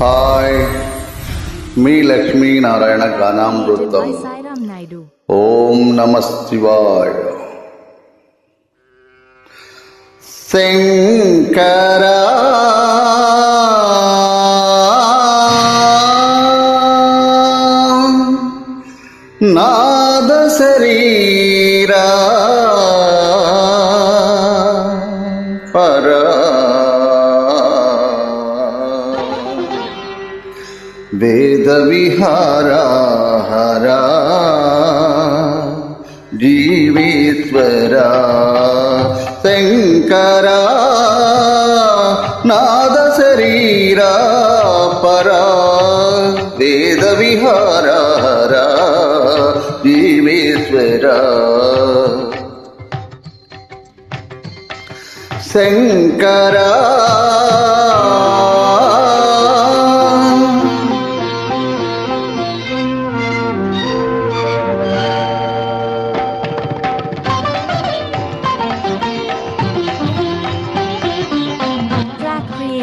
Hi മീ ലക്ഷ്മി നാരായണ ഗാനാമൃതം ഓം നമസ്തിവായ ശങ്കരാ നാദസരീ వేద విహారా హరా జీవేశ్వరా శంకరా నాద శరీరా పరా వేద విహారా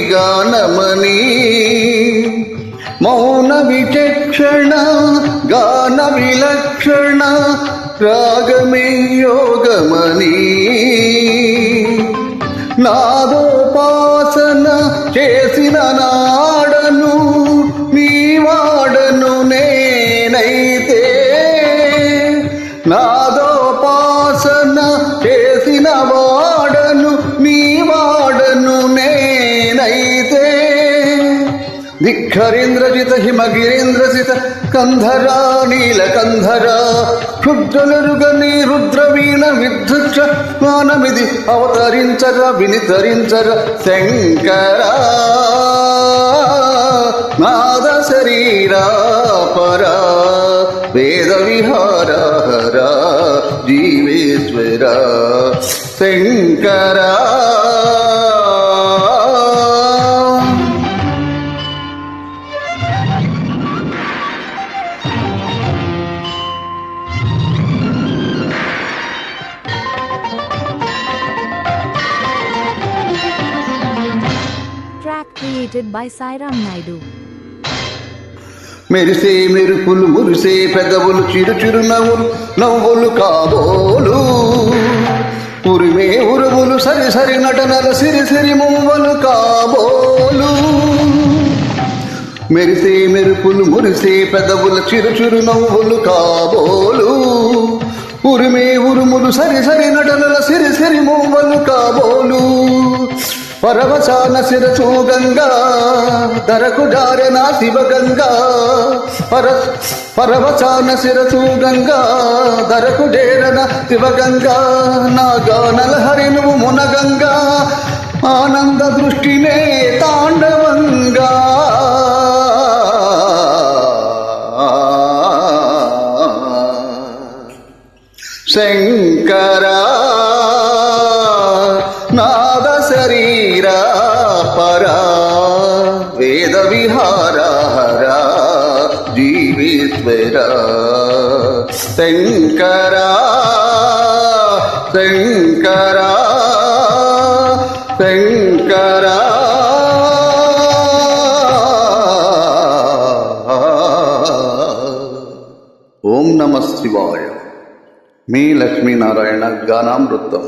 గానమని మౌన విచక్షణ గాన విలక్షణ రాగమే యోగమని. నాదోపాసన చేసిన నా ధిక్కరేంద్రజిత హిమగిరేంద్రజిత కంధరా నీల నీలకంధరా క్షుద్రలురుగని రుద్రవీణ విద్యుక్ష మానమిది అవతరించర వినితరించర శంకరా నాద శరీరా పరా వేద విహార జీవేశ్వర శంకరా. Track by Sairam Naidu. మెరిసే మెరుపులు మురిసే పెదవులు చిరు చిరు నవ్వులు నవ్వులు కాబోలు. ఉరిమే ఉరుములు సరి సరి నటనల సిరి సిరి మువ్వలు కాబోలు. మెరిసే మెరుపులు మురిసే పెదవుల చిరు చిరు నవ్వులు కాబోలు. ఉరిమే ఉరుములు సరి సరి నటనల సిరి సిరి మువ్వలు కాబోలు. పరవశాన శిరచూ గంగా ధరకు జారెన శివగంగా. పర పరవశాన శిరచూ గంగా ధరకు చేరన శివగంగా. నా గానల హరి నువ్వు మునగంగా ఆనంద దృష్టినే తాండవంగా. శంకరా నాద శరీ శరీరా పరా వేద విహార హరా జీవేశ్వర శంకరా శంకరా శంకరా ఓం నమ శివాయ మీ లక్ష్మీనారాయణ గానామృతం